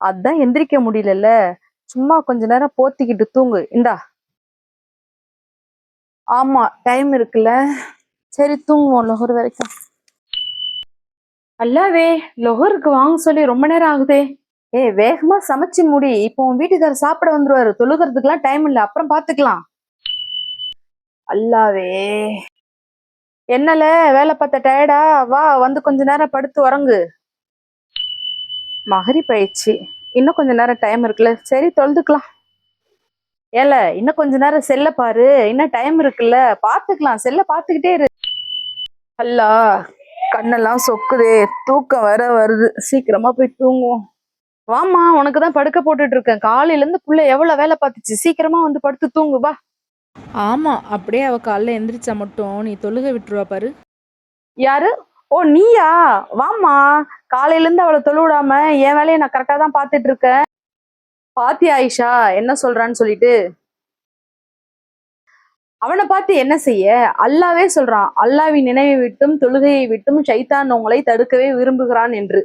அதான் எந்திரிக்க முடியலல்ல. சும்மா கொஞ்ச நேரம் போத்திக்கிட்டு தூங்கு. இந்தா. ஆமா டைம் இருக்குல்ல. சரி தூங்குவோம் லொஹர் வரைக்கும். அல்லாவே லொஹருக்கு வாங்க சொல்லி ரொம்ப நேரம் ஆகுதே. ஏய் வேகமா சமைச்சு முடி. இப்போ உன் வீட்டுக்காரர் சாப்பிட வந்துருவாரு. தொழுகிறதுக்குலாம் டைம் இல்ல. அப்புறம் பாத்துக்கலாம். அல்லாவே. என்னல? வேலை பார்த்த டயர்டா வா வந்து கொஞ்ச நேரம் படுத்து உறங்கு. மகரி பயிற்சி. இன்னும் கொஞ்ச நேரம் டைம் இருக்குல்ல? சரி தொழுதுக்கலாம். ஏல இன்னும் கொஞ்ச நேரம் செல்ல பாரு. இன்னும் டைம் இருக்குல்ல? பாத்துக்கலாம் செல்ல பாத்துக்கிட்டே இரு. அல்லா கண்ணெல்லாம் சொக்குதே. தூக்கம் வர வருது. சீக்கிரமா போய் தூங்குவோம். வாமா உனக்கு தான் படுக்க போட்டுட்டு இருக்கேன். காலையில இருந்து புள்ள எவ்வளவு வேலை பார்த்துச்சு? சீக்கிரமா வந்து படுத்து தூங்கு வா. ஆமா அப்படியே அவ காலைல எந்திரிச்சா மட்டும். நீ தொழுக விட்டுருவா பாரு. யாரு? ஓ நீயா? வாமா காலையில இருந்து அவளை தொழுவிடாம என் வேலையை நான் கரெக்டா தான் பார்த்துட்டு இருக்கேன் பாத்தியா ஆயிஷா என்ன சொல்றான்னு சொல்லிட்டு. அவனை பார்த்து என்ன செய்ய? அல்லாவே சொல்றான். அல்லாவின் நினைவை விட்டும் தொழுகையை விட்டும் சைத்தான் உங்களை தடுக்கவே விரும்புகிறான் என்று.